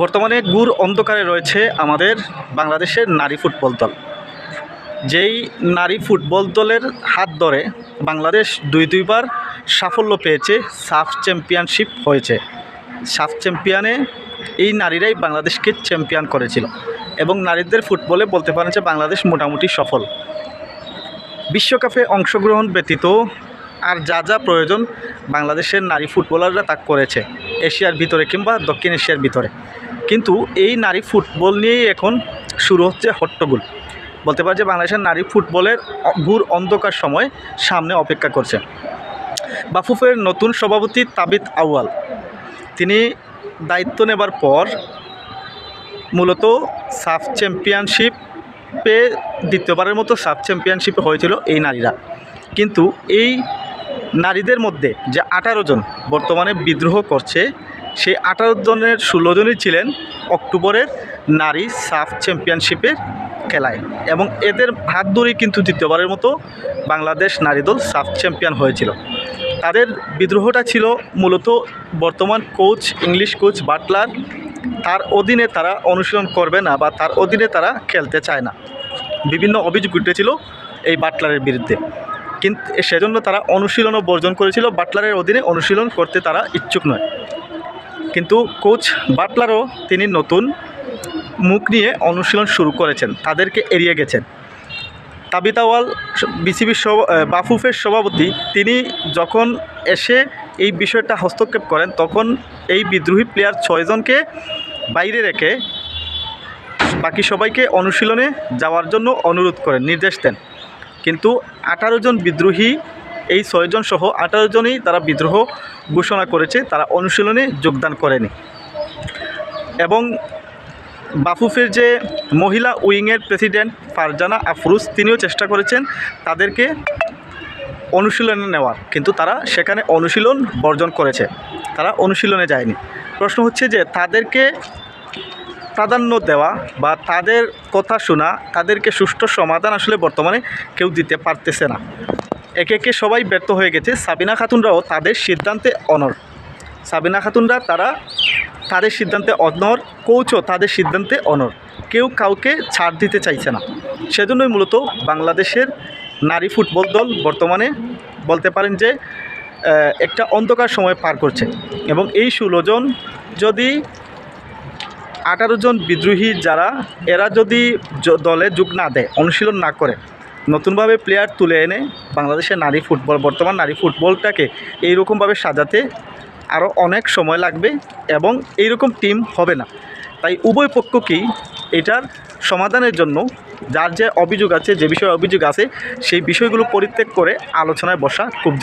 বর্তমানে গুড় অন্ধকারে রয়েছে আমাদের বাংলাদেশের নারী ফুটবল দল। যেই নারী ফুটবল দলের হাত ধরে বাংলাদেশ দুই দুইবার সাফল্য পেয়েছে, সাফ চ্যাম্পিয়নশিপ হয়েছে। সাফ চ্যাম্পিয়নে এই নারীরাই বাংলাদেশকে চ্যাম্পিয়ন করেছিল এবং নারীদের ফুটবলে বলতে পারেন যে বাংলাদেশ মোটামুটি সফল। বিশ্বকাপে অংশগ্রহণ ব্যতীত আর যা যা প্রয়োজন বাংলাদেশের নারী ফুটবলাররা তা করেছে, এশিয়ার ভিতরে কিংবা দক্ষিণ এশিয়ার ভিতরে। কিন্তু এই নারী ফুটবল নিয়েই এখন শুরু হচ্ছে হট্টগোল। বলতে পারে যে বাংলাদেশের নারী ফুটবলের ঘুর অন্ধকার সময় সামনে অপেক্ষা করছে। বাফুফের নতুন সভাপতি তাবিত আউয়াল, তিনি দায়িত্ব নেবার পর মূলত সাফ চ্যাম্পিয়নশিপে দ্বিতীয়বারের মতো সাফ চ্যাম্পিয়নশিপে হয়েছিল এই নারীরা। কিন্তু এই নারীদের মধ্যে যে আঠারো জন বর্তমানে বিদ্রোহ করছে, সেই আঠারো জনের ষোলো জনই ছিলেন অক্টোবরের নারী সাফ চ্যাম্পিয়নশিপের খেলায়। এবং এদের হাত ধরেই কিন্তু দ্বিতীয়বারের মতো বাংলাদেশ নারী দল সাফ চ্যাম্পিয়ন হয়েছিল। তাদের বিদ্রোহটা ছিল মূলত বর্তমান কোচ, ইংলিশ কোচ বাটলার। তার অধীনে তারা অনুশীলন করবে না বা তার অধীনে তারা খেলতে চায় না। বিভিন্ন অভিযোগ উঠেছিল এই বাটলারের বিরুদ্ধে। কিন্তু সেজন্য তারা অনুশীলনও বর্জন করেছিল। বাটলারের অধীনে অনুশীলন করতে তারা ইচ্ছুক নয়। কিন্তু কোচ বাটলারও তিনি নতুন মুখ নিয়ে অনুশীলন শুরু করেছেন। তাদেরকে এড়িয়ে গেছেন। তাবিতাওয়াল বিসিবির বাফুফের সভাপতি তিনি যখন এসে এই বিষয়টা হস্তক্ষেপ করেন, তখন এই বিদ্রোহী প্লেয়ার ছয়জনকে বাইরে রেখে বাকি সবাইকে অনুশীলনে যাওয়ার জন্য অনুরোধ করেন, নির্দেশ দেন। কিন্তু আঠারো জন বিদ্রোহী এই ছয়জন সহ আঠারো জনই তারা বিদ্রোহ ঘোষণা করেছে, তারা অনুশীলনে যোগদান করেনি। এবং বাফুফের যে মহিলা উইংয়ের প্রেসিডেন্ট ফারজানা আফরুজ, তিনিও চেষ্টা করেছেন তাদেরকে অনুশীলনে নেওয়ার, কিন্তু তারা সেখানে অনুশীলন বর্জন করেছে, তারা অনুশীলনে যায়নি। প্রশ্ন হচ্ছে যে তাদেরকে প্রাধান্য দেওয়া বা তাদের কথা শোনা, তাদেরকে সুষ্ঠু সমাধান আসলে বর্তমানে কেউ দিতে পারতেছে না। একে একে সবাই ব্যর্থ হয়ে গেছে। সাবিনা খাতুনরাও তাদের সিদ্ধান্তে অনর সাবিনা খাতুনরা তারা তাদের সিদ্ধান্তে অনর কোচও তাদের সিদ্ধান্তে অনর কেউ কাউকে ছাড় দিতে চাইছে না। সেজন্যই মূলত বাংলাদেশের নারী ফুটবল দল বর্তমানে বলতে পারেন যে একটা অন্ধকার সময় পার করছে। এবং এই ষোলো জন যদি আঠারো জন বিদ্রোহী যারা, এরা যদি দলে যোগ না দেয়, অনুশীলন না করে, নতুনভাবে প্লেয়ার তুলে এনে বাংলাদেশের নারী ফুটবল, বর্তমান নারী ফুটবলটাকে এইরকমভাবে সাজাতে আরও অনেক সময় লাগবে এবং এইরকম টিম হবে না। তাই উভয় পক্ষকেই এটার সমাধানের জন্য যার যে অভিযোগ আছে, যে বিষয়ে অভিযোগ আছে, সেই বিষয়গুলো পরিত্যাগ করে আলোচনায় বসা খুব